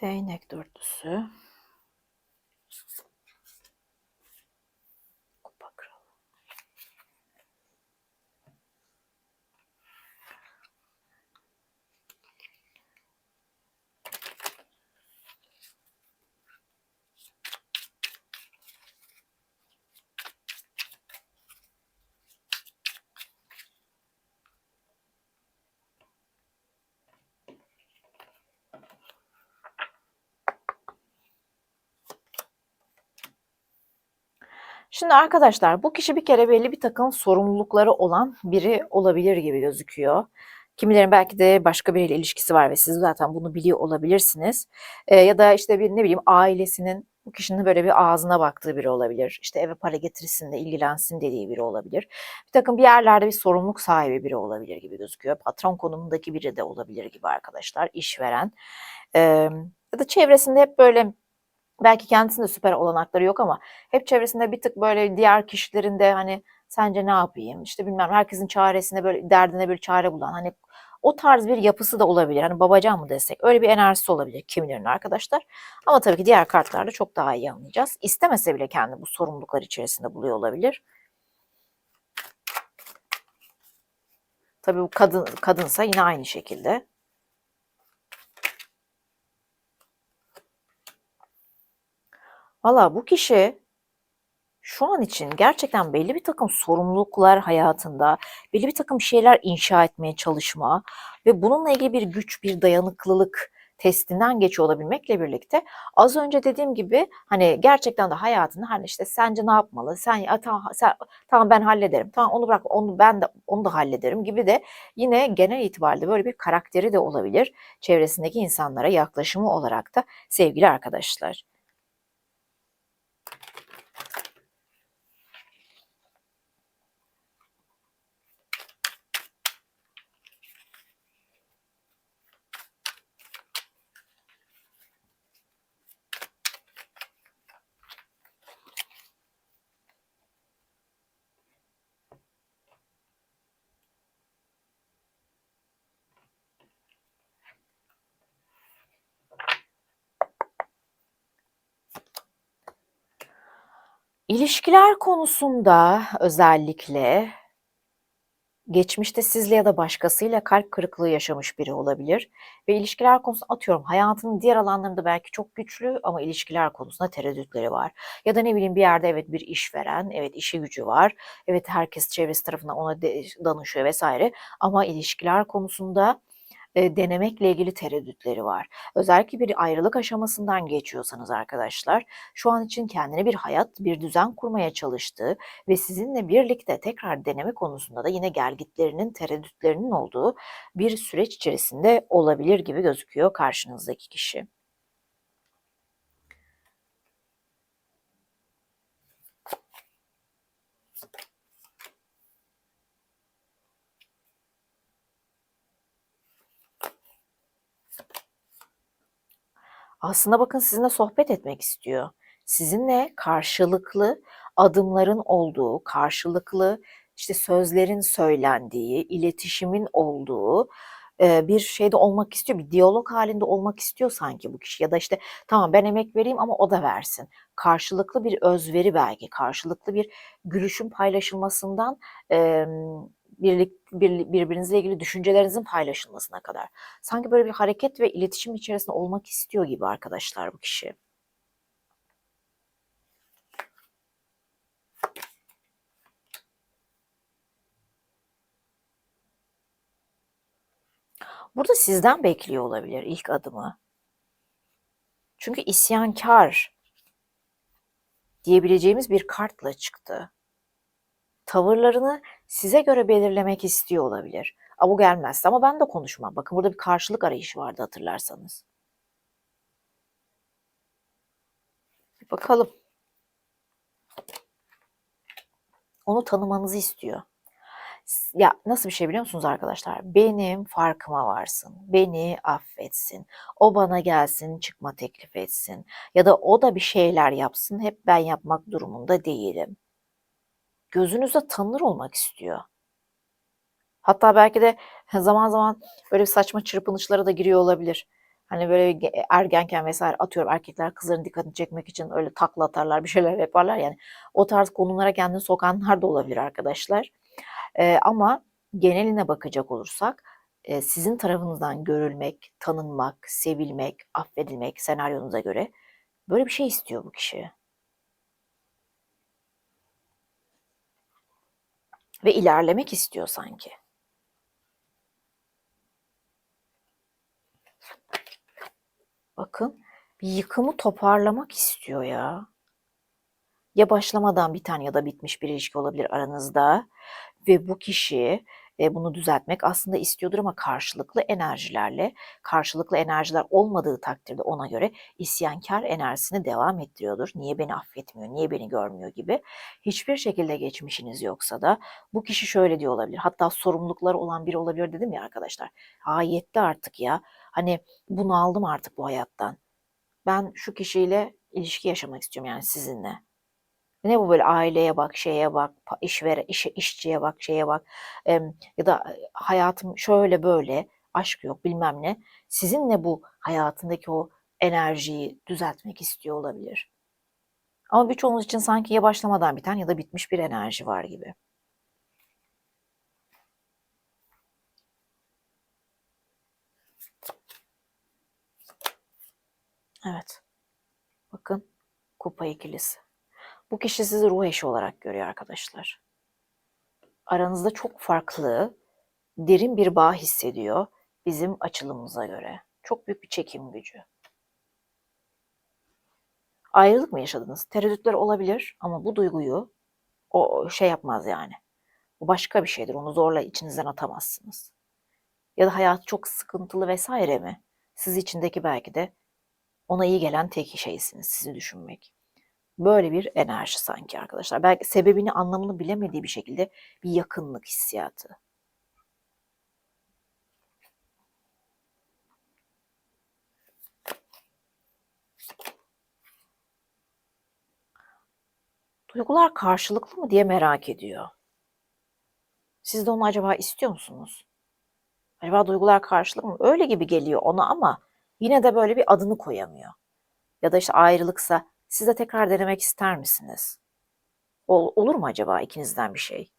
Değnek dörtlüsü. Şimdi arkadaşlar bu kişi bir kere belli bir takım sorumlulukları olan biri olabilir gibi gözüküyor. Kimilerin belki de başka biriyle ilişkisi var ve siz zaten bunu biliyor olabilirsiniz. Ee, ya da işte bir ne bileyim ailesinin bu kişinin böyle bir ağzına baktığı biri olabilir. İşte eve para getirsin de ilgilensin dediği biri olabilir. Bir takım bir yerlerde bir sorumluluk sahibi biri olabilir gibi gözüküyor. Patron konumundaki biri de olabilir gibi arkadaşlar. işveren. Ee, ya da çevresinde hep böyle belki kendisinde süper olanakları yok ama hep çevresinde bir tık böyle diğer kişilerin de hani sence ne yapayım işte bilmem herkesin çaresine böyle derdine bir çare bulan hani o tarz bir yapısı da olabilir. Hani babacan mı desek öyle bir enerjisi olabilir kimilerin arkadaşlar. Ama tabii ki diğer kartlarda çok daha iyi anlayacağız. İstemese bile kendi bu sorumluluklar içerisinde buluyor olabilir. Tabii bu kadın kadınsa yine aynı şekilde. Valla bu kişi şu an için gerçekten belli bir takım sorumluluklar hayatında, belli bir takım şeyler inşa etmeye çalışma ve bununla ilgili bir güç, bir dayanıklılık testinden geçiyor olabilmekle birlikte az önce dediğim gibi hani gerçekten de hayatında hani işte sence ne yapmalı? Sen, ya, tamam, sen tamam ben hallederim. Tamam onu bırak onu ben de onu da hallederim gibi de yine genel itibariyle böyle bir karakteri de olabilir. Çevresindeki insanlara yaklaşımı olarak da sevgili arkadaşlar. İlişkiler konusunda özellikle geçmişte sizle ya da başkasıyla kalp kırıklığı yaşamış biri olabilir ve ilişkiler konusunda atıyorum hayatının diğer alanlarında belki çok güçlü ama ilişkiler konusunda tereddütleri var. Ya da ne bileyim bir yerde evet bir işveren, evet işi gücü var, evet herkes çevresi tarafından ona danışıyor vesaire ama ilişkiler konusunda denemekle ilgili tereddütleri var. Özellikle bir ayrılık aşamasından geçiyorsanız arkadaşlar şu an için kendine bir hayat, bir düzen kurmaya çalıştığı ve sizinle birlikte tekrar deneme konusunda da yine gelgitlerinin, tereddütlerinin olduğu bir süreç içerisinde olabilir gibi gözüküyor karşınızdaki kişi. Aslında bakın sizinle sohbet etmek istiyor. Sizinle karşılıklı adımların olduğu, karşılıklı işte sözlerin söylendiği, iletişimin olduğu bir şeyde olmak istiyor. Bir diyalog halinde olmak istiyor sanki bu kişi. Ya da işte tamam ben emek vereyim ama o da versin. Karşılıklı bir özveri belki, karşılıklı bir gülüşün paylaşılmasından birlik, bir, birbirinizle ilgili düşüncelerinizin paylaşılmasına kadar. Sanki böyle bir hareket ve iletişim içerisinde olmak istiyor gibi arkadaşlar bu kişi. Burada sizden bekliyor olabilir ilk adımı. Çünkü isyankar diyebileceğimiz bir kartla çıktı. Tavırlarını size göre belirlemek istiyor olabilir. Ama bu gelmezse ama ben de konuşmam. Bakın burada bir karşılık arayışı vardı hatırlarsanız. Bir bakalım. Onu tanımanızı istiyor. Ya nasıl bir şey biliyor musunuz arkadaşlar? Benim farkıma varsın. Beni affetsin. O bana gelsin, çıkma teklif etsin. Ya da o da bir şeyler yapsın. Hep ben yapmak durumunda değilim. Gözünüzde tanır olmak istiyor. Hatta belki de zaman zaman böyle saçma çırpınışlara da giriyor olabilir. Hani böyle ergenken vesaire atıyorum erkekler kızların dikkatini çekmek için öyle takla atarlar bir şeyler yaparlar yani. O tarz konulara kendini sokanlar da olabilir arkadaşlar. Ee, ama geneline bakacak olursak e, sizin tarafınızdan görülmek, tanınmak, sevilmek, affedilmek senaryonuza göre böyle bir şey istiyor bu kişi. Ve ilerlemek istiyor sanki. Bakın bir yıkımı toparlamak istiyor ya. Ya başlamadan biten ya da bitmiş bir ilişki olabilir aranızda ve bu kişi e, bunu düzeltmek aslında istiyordur ama karşılıklı enerjilerle, karşılıklı enerjiler olmadığı takdirde ona göre isyankar enerjisini devam ettiriyordur. Niye beni affetmiyor, niye beni görmüyor gibi. Hiçbir şekilde geçmişiniz yoksa da bu kişi şöyle diyor olabilir. Hatta sorumlulukları olan biri olabilir dedim ya arkadaşlar. Aa yetti artık ya. Hani bunu aldım artık bu hayattan. Ben şu kişiyle ilişki yaşamak istiyorum yani sizinle. Ne bu böyle aileye bak, şeye bak, işvere, işe, işçiye bak, şeye bak e, ya da hayatım şöyle böyle, aşk yok bilmem ne. Sizinle bu hayatındaki o enerjiyi düzeltmek istiyor olabilir. Ama birçoğunuz için sanki ya başlamadan biten ya da bitmiş bir enerji var gibi. Evet. Bakın kupa ikilisi. Bu kişi sizi ruh eşi olarak görüyor arkadaşlar. Aranızda çok farklı, derin bir bağ hissediyor bizim açılımımıza göre. Çok büyük bir çekim gücü. Ayrılık mı yaşadınız? Tereddütler olabilir ama bu duyguyu o şey yapmaz yani. Bu başka bir şeydir. Onu zorla içinizden atamazsınız. Ya da hayat çok sıkıntılı vesaire mi? Siz içindeki belki de ona iyi gelen tek şeysiniz sizi düşünmek. Böyle bir enerji sanki arkadaşlar. Belki sebebini anlamını bilemediği bir şekilde bir yakınlık hissiyatı. Duygular karşılıklı mı diye merak ediyor. Siz de onu acaba istiyor musunuz? Acaba duygular karşılıklı mı? Öyle gibi geliyor ona ama yine de böyle bir adını koyamıyor. Ya da işte ayrılıksa siz de tekrar denemek ister misiniz? Ol, olur mu acaba ikinizden bir şey?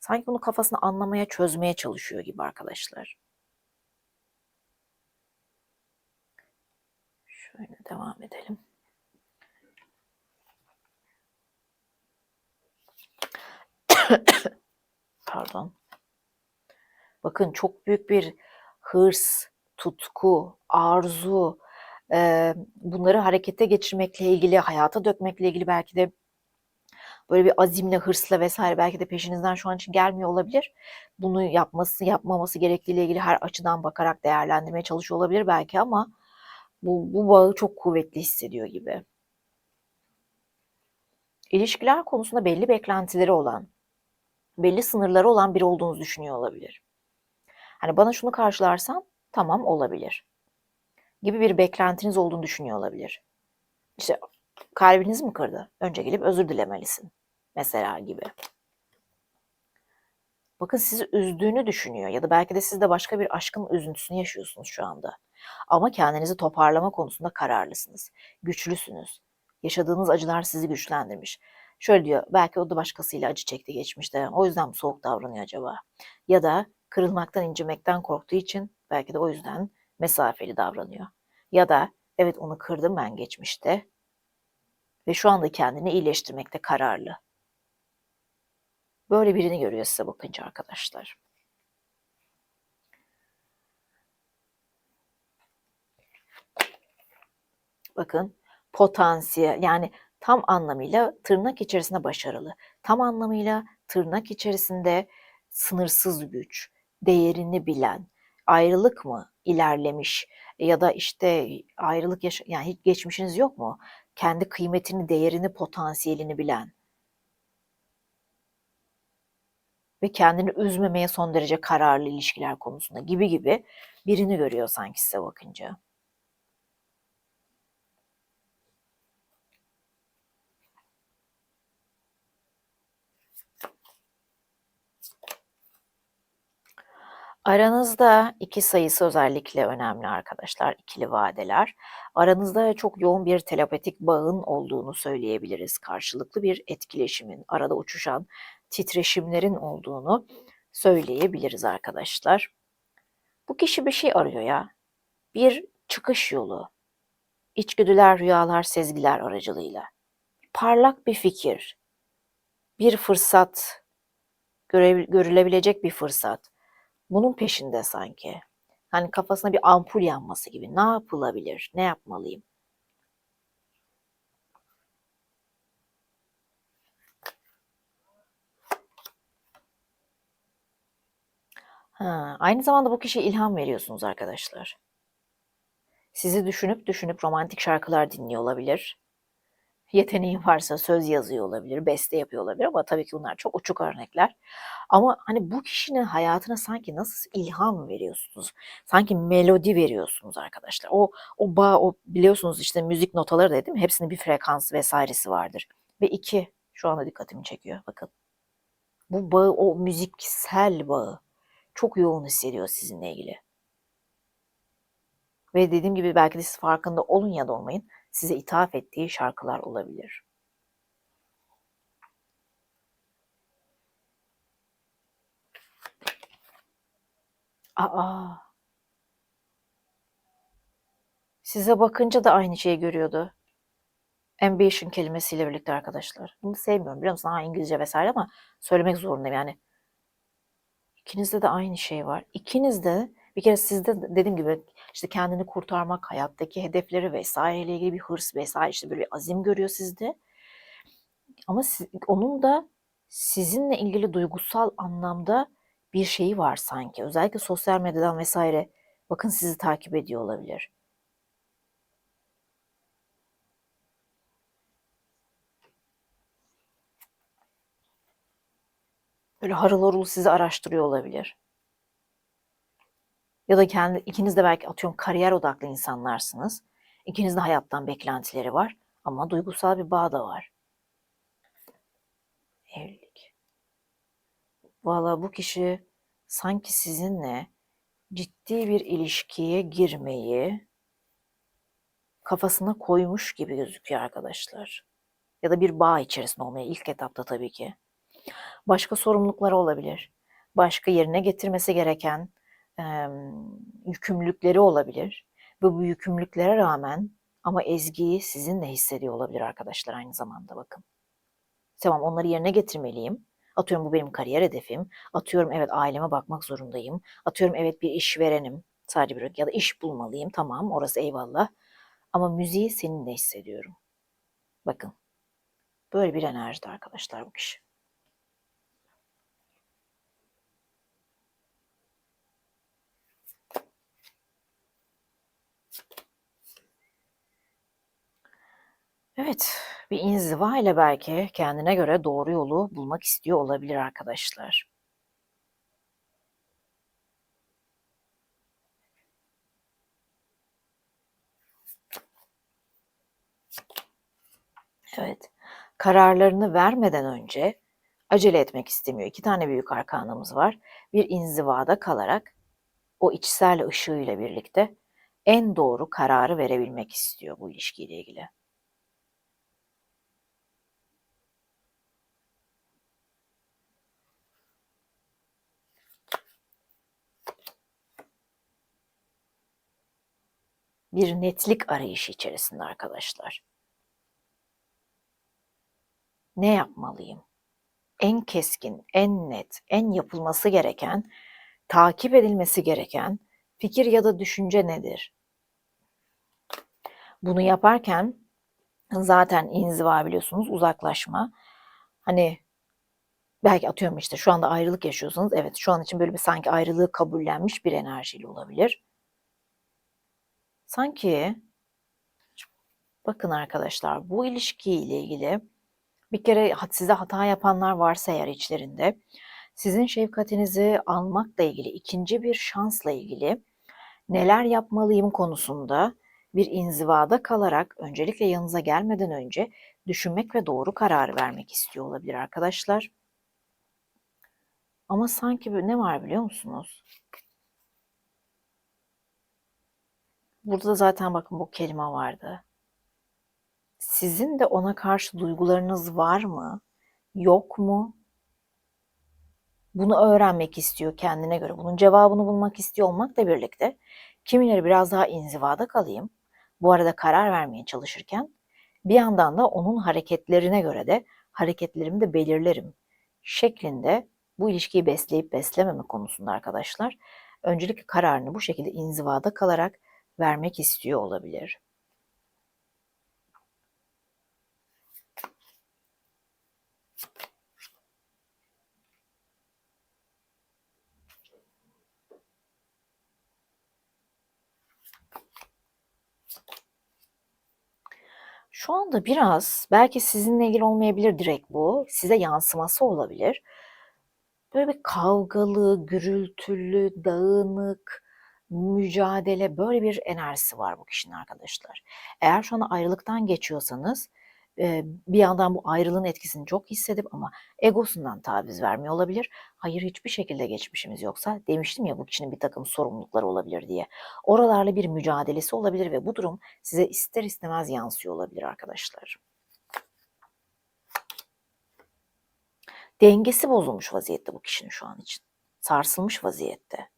Sanki bunu kafasını anlamaya, çözmeye çalışıyor gibi arkadaşlar. Şöyle devam edelim. Pardon. Bakın çok büyük bir hırs, tutku, arzu, e, bunları harekete geçirmekle ilgili, hayata dökmekle ilgili belki de böyle bir azimle, hırsla vesaire belki de peşinizden şu an için gelmiyor olabilir. Bunu yapması, yapmaması gerektiğiyle ilgili her açıdan bakarak değerlendirmeye çalışıyor olabilir belki ama bu, bu bağı çok kuvvetli hissediyor gibi. İlişkiler konusunda belli beklentileri olan, belli sınırları olan biri olduğunuzu düşünüyor olabilir. Hani bana şunu karşılarsan tamam olabilir gibi bir beklentiniz olduğunu düşünüyor olabilir. İşte kalbiniz mi kırdı? Önce gelip özür dilemelisin. Mesela gibi. Bakın sizi üzdüğünü düşünüyor ya da belki de siz de başka bir aşkın üzüntüsünü yaşıyorsunuz şu anda. Ama kendinizi toparlama konusunda kararlısınız. Güçlüsünüz. Yaşadığınız acılar sizi güçlendirmiş. Şöyle diyor, belki o da başkasıyla acı çekti geçmişte. O yüzden soğuk davranıyor acaba? Ya da kırılmaktan, incimekten korktuğu için belki de o yüzden mesafeli davranıyor. Ya da evet onu kırdım ben geçmişte ve şu anda kendini iyileştirmekte kararlı. Böyle birini görüyor size bakınca arkadaşlar. Bakın potansiyel yani tam anlamıyla tırnak içerisinde başarılı. Tam anlamıyla tırnak içerisinde sınırsız güç, değerini bilen, ayrılık mı ilerlemiş ya da işte ayrılık yaş yani hiç geçmişiniz yok mu? Kendi kıymetini, değerini, potansiyelini bilen ve kendini üzmemeye son derece kararlı ilişkiler konusunda gibi gibi birini görüyor sanki size bakınca. Aranızda iki sayısı özellikle önemli arkadaşlar, ikili vadeler. Aranızda çok yoğun bir telepatik bağın olduğunu söyleyebiliriz. Karşılıklı bir etkileşimin, arada uçuşan titreşimlerin olduğunu söyleyebiliriz arkadaşlar. Bu kişi bir şey arıyor ya. Bir çıkış yolu. İçgüdüler, rüyalar, sezgiler aracılığıyla. Parlak bir fikir. Bir fırsat. Göre, görülebilecek bir fırsat bunun peşinde sanki. Hani kafasına bir ampul yanması gibi. Ne yapılabilir? Ne yapmalıyım? Ha, aynı zamanda bu kişiye ilham veriyorsunuz arkadaşlar. Sizi düşünüp düşünüp romantik şarkılar dinliyor olabilir. Yeteneği varsa söz yazıyor olabilir, beste yapıyor olabilir ama tabii ki bunlar çok uçuk örnekler. Ama hani bu kişinin hayatına sanki nasıl ilham veriyorsunuz? Sanki melodi veriyorsunuz arkadaşlar. O o bağ, o biliyorsunuz işte müzik notaları mi? Hepsinin bir frekans vesairesi vardır. Ve iki, şu anda dikkatimi çekiyor. Bakın. Bu bağı, o müziksel bağı çok yoğun hissediyor sizinle ilgili. Ve dediğim gibi belki de siz farkında olun ya da olmayın size ithaf ettiği şarkılar olabilir. Aa. Size bakınca da aynı şeyi görüyordu. Ambition kelimesiyle birlikte arkadaşlar. Bunu sevmiyorum biliyor musun? Ha İngilizce vesaire ama söylemek zorundayım yani. İkinizde de aynı şey var. İkiniz de bir kere sizde dediğim gibi işte kendini kurtarmak, hayattaki hedefleri vesaireyle ilgili bir hırs vesaire işte böyle bir azim görüyor sizde. Ama siz, onun da sizinle ilgili duygusal anlamda bir şeyi var sanki. Özellikle sosyal medyadan vesaire bakın sizi takip ediyor olabilir. Böyle harıl harıl sizi araştırıyor olabilir. Ya da kendi ikiniz de belki atıyorum kariyer odaklı insanlarsınız. İkiniz de hayattan beklentileri var ama duygusal bir bağ da var. Evlilik. Valla bu kişi sanki sizinle ciddi bir ilişkiye girmeyi kafasına koymuş gibi gözüküyor arkadaşlar. Ya da bir bağ içerisinde olmaya ilk etapta tabii ki. Başka sorumlulukları olabilir. Başka yerine getirmesi gereken e, yükümlülükleri olabilir. Ve bu yükümlülüklere rağmen ama ezgiyi sizinle hissediyor olabilir arkadaşlar aynı zamanda bakın. Tamam onları yerine getirmeliyim. Atıyorum bu benim kariyer hedefim. Atıyorum evet aileme bakmak zorundayım. Atıyorum evet bir işverenim. Sadece bir ya da iş bulmalıyım. Tamam orası eyvallah. Ama müziği seninle hissediyorum. Bakın. Böyle bir enerjide arkadaşlar bu kişi. Evet, bir inziva ile belki kendine göre doğru yolu bulmak istiyor olabilir arkadaşlar. Evet, kararlarını vermeden önce acele etmek istemiyor. İki tane büyük arkanımız var. Bir inzivada kalarak o içsel ışığıyla birlikte en doğru kararı verebilmek istiyor bu ilişkiyle ilgili. Bir netlik arayışı içerisinde arkadaşlar. Ne yapmalıyım? En keskin, en net, en yapılması gereken, takip edilmesi gereken fikir ya da düşünce nedir? Bunu yaparken zaten inziva biliyorsunuz uzaklaşma. Hani belki atıyorum işte şu anda ayrılık yaşıyorsanız evet şu an için böyle bir sanki ayrılığı kabullenmiş bir enerjiyle olabilir. Sanki bakın arkadaşlar bu ilişkiyle ilgili bir kere size hata yapanlar varsa eğer içlerinde sizin şefkatinizi almakla ilgili ikinci bir şansla ilgili neler yapmalıyım konusunda bir inzivada kalarak öncelikle yanınıza gelmeden önce düşünmek ve doğru kararı vermek istiyor olabilir arkadaşlar. Ama sanki ne var biliyor musunuz? Burada zaten bakın bu kelime vardı. Sizin de ona karşı duygularınız var mı? Yok mu? Bunu öğrenmek istiyor kendine göre. Bunun cevabını bulmak istiyor olmakla birlikte kimileri biraz daha inzivada kalayım. Bu arada karar vermeye çalışırken bir yandan da onun hareketlerine göre de hareketlerimi de belirlerim şeklinde bu ilişkiyi besleyip beslememe konusunda arkadaşlar öncelikle kararını bu şekilde inzivada kalarak vermek istiyor olabilir. Şu anda biraz belki sizinle ilgili olmayabilir direkt bu. Size yansıması olabilir. Böyle bir kavgalı, gürültülü, dağınık, mücadele böyle bir enerjisi var bu kişinin arkadaşlar. Eğer şu anda ayrılıktan geçiyorsanız bir yandan bu ayrılığın etkisini çok hissedip ama egosundan taviz vermiyor olabilir. Hayır hiçbir şekilde geçmişimiz yoksa demiştim ya bu kişinin bir takım sorumlulukları olabilir diye. Oralarla bir mücadelesi olabilir ve bu durum size ister istemez yansıyor olabilir arkadaşlar. Dengesi bozulmuş vaziyette bu kişinin şu an için. Sarsılmış vaziyette.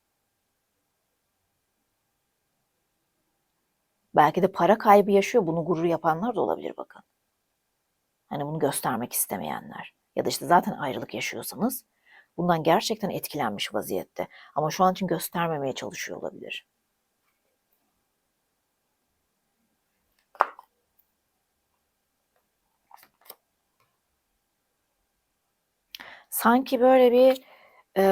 Belki de para kaybı yaşıyor. Bunu gurur yapanlar da olabilir bakın. Hani bunu göstermek istemeyenler. Ya da işte zaten ayrılık yaşıyorsanız bundan gerçekten etkilenmiş vaziyette. Ama şu an için göstermemeye çalışıyor olabilir. Sanki böyle bir e,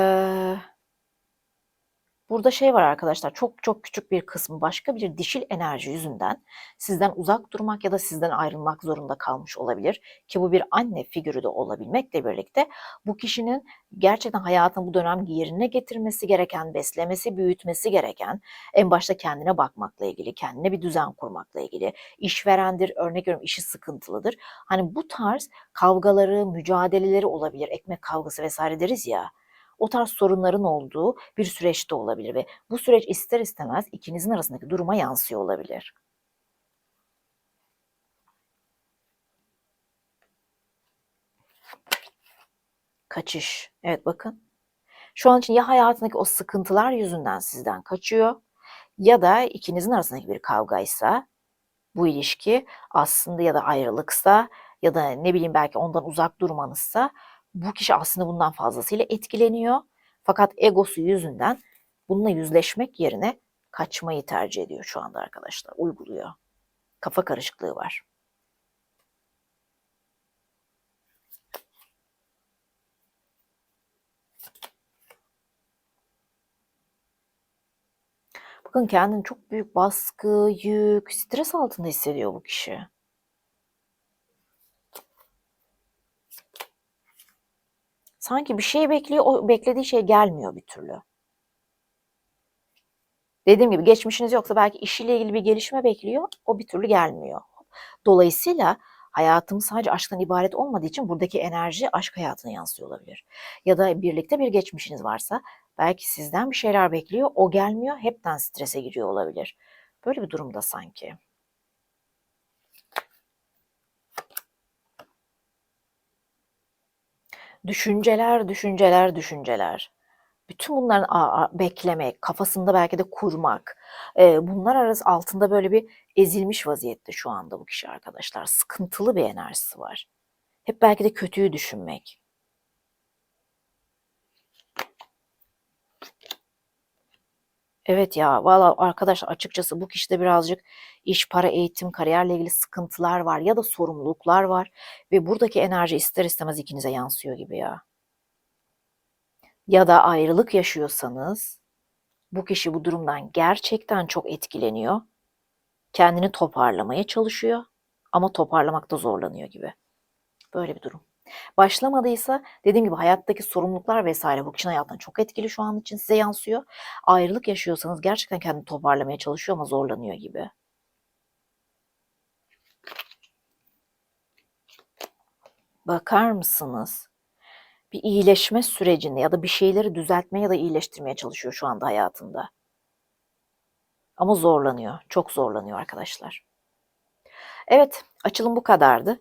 Burada şey var arkadaşlar çok çok küçük bir kısmı başka bir dişil enerji yüzünden sizden uzak durmak ya da sizden ayrılmak zorunda kalmış olabilir. Ki bu bir anne figürü de olabilmekle birlikte bu kişinin gerçekten hayatın bu dönem yerine getirmesi gereken, beslemesi, büyütmesi gereken en başta kendine bakmakla ilgili, kendine bir düzen kurmakla ilgili, işverendir, örnek veriyorum işi sıkıntılıdır. Hani bu tarz kavgaları, mücadeleleri olabilir, ekmek kavgası vesaire deriz ya o tarz sorunların olduğu bir süreçte olabilir ve bu süreç ister istemez ikinizin arasındaki duruma yansıyor olabilir. Kaçış. Evet bakın. Şu an için ya hayatındaki o sıkıntılar yüzünden sizden kaçıyor ya da ikinizin arasındaki bir kavgaysa bu ilişki aslında ya da ayrılıksa ya da ne bileyim belki ondan uzak durmanızsa bu kişi aslında bundan fazlasıyla etkileniyor. Fakat egosu yüzünden bununla yüzleşmek yerine kaçmayı tercih ediyor şu anda arkadaşlar. Uyguluyor. Kafa karışıklığı var. Bakın kendini çok büyük baskı, yük, stres altında hissediyor bu kişi. Sanki bir şey bekliyor, o beklediği şey gelmiyor bir türlü. Dediğim gibi geçmişiniz yoksa belki işiyle ilgili bir gelişme bekliyor, o bir türlü gelmiyor. Dolayısıyla hayatımız sadece aşktan ibaret olmadığı için buradaki enerji aşk hayatına yansıyor olabilir. Ya da birlikte bir geçmişiniz varsa belki sizden bir şeyler bekliyor, o gelmiyor, hepten strese giriyor olabilir. Böyle bir durumda sanki. Düşünceler, düşünceler, düşünceler. Bütün bunların beklemek, kafasında belki de kurmak. bunlar arası altında böyle bir ezilmiş vaziyette şu anda bu kişi arkadaşlar. Sıkıntılı bir enerjisi var. Hep belki de kötüyü düşünmek. Evet ya valla arkadaşlar açıkçası bu kişide birazcık iş, para, eğitim, kariyerle ilgili sıkıntılar var ya da sorumluluklar var ve buradaki enerji ister istemez ikinize yansıyor gibi ya. Ya da ayrılık yaşıyorsanız bu kişi bu durumdan gerçekten çok etkileniyor. Kendini toparlamaya çalışıyor ama toparlamakta zorlanıyor gibi. Böyle bir durum. Başlamadıysa dediğim gibi hayattaki sorumluluklar vesaire bu kişinin hayatından çok etkili şu an için size yansıyor. Ayrılık yaşıyorsanız gerçekten kendini toparlamaya çalışıyor ama zorlanıyor gibi. Bakar mısınız? Bir iyileşme sürecinde ya da bir şeyleri düzeltmeye ya da iyileştirmeye çalışıyor şu anda hayatında. Ama zorlanıyor. Çok zorlanıyor arkadaşlar. Evet, açılım bu kadardı.